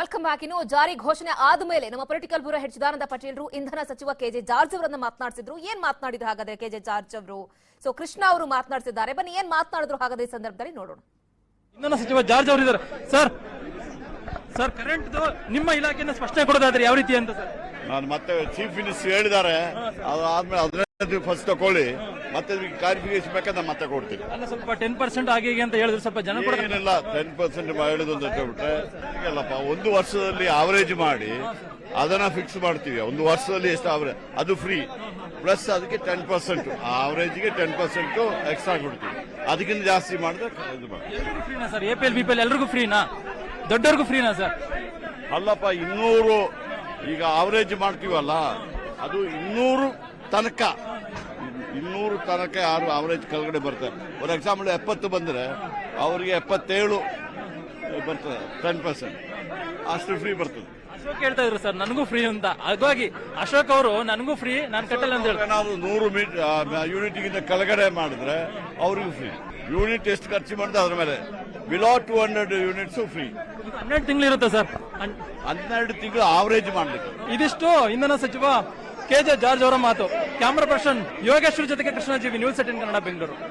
Welcome back ಇನ್ನು ಜಾರಿ ಘೋಷಣೆ ಆದಮೇಲೆ ನಮ್ಮ ಪೊಲಿಟಿಕಲ್ ಬ್ಯೂರೋ ಹೆಡ್ ಚಿದಾನಂದ ಪಟೇಲ್ರು ಇಂಧನ ಸಚಿವ ಕೆಜೆ ಜಾರ್ಜ್ ಅವರನ್ನ ಮಾತನಾಡಿಸಿದ್ರು. ಏನ್ ಮಾತನಾಡಿದ್ರು ಹಾಗಾದ್ರೆ ಕೆಜೆ ಜಾರ್ಜ್ ಅವರು? ಸೊ ಕೃಷ್ಣ ಅವರು ಮಾತನಾಡಿಸಿದ್ದಾರೆ. ಬನ್ನಿ ಏನ್ ಮಾತನಾಡಿದ್ರು ಹಾಗಾದ್ರೆ ಈ ಸಂದರ್ಭದಲ್ಲಿ ನೋಡೋಣ. ಇಂಧನ ಸಚಿವ ಜಾರ್ಜ್ ಅವರು ಇದ್ದಾರೆ. ಸರ್ ಸರ್ ಕರೆಂಟ್ ನಿಮ್ಮ ಇಲಾಖೆಯನ್ನು ಸ್ಪಷ್ಟನೆ ಕೊಡೋದಾದ್ರೆ ಯಾವ ರೀತಿ ಅಂತ ಸರ್ ನಾನು ಮತ್ತೆ ಚೀಫ್ ಮಿನಿಸ್ಟರ್ ಹೇಳಿದ್ದಾರೆ. ಅದಾದ್ಮೇಲೆ ಹದಿನೈದು ಫಸ್ಟ್ ತಗೊಳ್ಳಿ. ಮತ್ತೆ ಕ್ಲಾರಿಫಿಕೇಶನ್ ಬೇಕಾದ್ರೆ ಮತ್ತೆ ಕೊಡ್ತೀನಿ. ಅಲ್ಲ ಸ್ವಲ್ಪ ಟೆನ್ ಪರ್ಸೆಂಟ್ ಆಗಿ ಹೀಗೆ ಅಂತ ಹೇಳಿದ್ರೆ ಸ್ವಲ್ಪ ಜನ ಕೂಡ ಏನಿಲ್ಲ ಟೆನ್ ಪರ್ಸೆಂಟ್ ಹೇಳಿದ್ದು ಅಂತ ಹೇಳ್ಬಿಟ್ರೆ ಈಗಲ್ಲಪ್ಪ ಒಂದು ವರ್ಷದಲ್ಲಿ ಆವರೇಜ್ ಮಾಡಿ ಅದನ್ನ ಫಿಕ್ಸ್ ಮಾಡ್ತೀವಿ. ಒಂದು ವರ್ಷದಲ್ಲಿ ಎಷ್ಟು ಆವರೇಜ್ ಅದು ಫ್ರೀ ಪ್ಲಸ್ ಅದಕ್ಕೆ ಟೆನ್ ಪರ್ಸೆಂಟ್ ಆವರೇಜ್ಗೆ ಟೆನ್ ಪರ್ಸೆಂಟ್ ಎಕ್ಸ್ಟ್ರಾ ಕೊಡ್ತೀವಿ. ಅದಕ್ಕಿಂತ ಜಾಸ್ತಿ ಮಾಡಿದ್ರೆ ಇದು ಮಾಡಿ ಎಲ್ರಿಗೂ ಫ್ರೀನಾ sir? A P L B P L ಎಲ್ರಿಗೂ ಫ್ರೀನಾ ದೊಡ್ಡವ್ರಿಗೂ ಫ್ರೀನಾ ಸರ್? ಅಲ್ಲಪ್ಪ ಇನ್ನೂರು ಈಗ ಆವರೇಜ್ ಮಾಡ್ತೀವಲ್ಲ ಅದು ಇನ್ನೂರು ತನಕ. ಇನ್ನೂರು ತನಕ ಯಾರು ಆವರೇಜ್ ಕೆಳಗಡೆ ಬರ್ತಾರೆ ಒಂದು ಎಕ್ಸಾಂಪಲ್ ಎಪ್ಪತ್ತು ಬಂದರೆ ಅವರಿಗೆ ಎಪ್ಪತ್ತೇಳು ಬರ್ತದೆ ಟೆನ್ ಪರ್ಸೆಂಟ್ ಅಷ್ಟು ಫ್ರೀ ಬರ್ತದೆ. ಅಶೋಕ್ ಹೇಳ್ತಾ ಇದ್ರು ಸರ್ ನನಗೂ ಫ್ರೀ ಅಂತ. ಹಾಗಾಗಿ ಅಶೋಕ್ ಅವರು ನನಗೂ ಫ್ರೀ ನಾನು ಕಟ್ಟಲ್ಲ ಅಂತ ಹೇಳ್ತಾರೆ ನಾವು ನೂರು ಮೀಟ್ ಯೂನಿಟ್ಗಿಂತ ಕೆಳಗಡೆ ಮಾಡಿದ್ರೆ ಅವ್ರಿಗೂ ಫ್ರೀ ಯೂನಿಟ್ ಎಷ್ಟು ಖರ್ಚು ಮಾಡಿದ್ರೆ ಅದ್ರ ಮೇಲೆ. Below two hundred units free ಹನ್ನೆರಡು ತಿಂಗಳು ಇರುತ್ತೆ ಸರ್. ಹನ್- ಹನ್ನೆರಡು ತಿಂಗಳು ಆವರೇಜ್ ಮಾಡಬೇಕು ಇದಿಷ್ಟು ಇಂಧನ ಸಚಿವ ಕೆ ಜೆ ಜಾರ್ಜ್ ಅವರ ಮಾತು. ಕ್ಯಾಮರಾ ಪರ್ಸನ್ ಯೋಗೇಶ್ವರ್ ಜೊತೆಗೆ ಕೃಷ್ಣಜೀವಿ ನ್ಯೂಸ್ ಏಟಿನ್ ಕನ್ನಡ ಬೆಂಗಳೂರು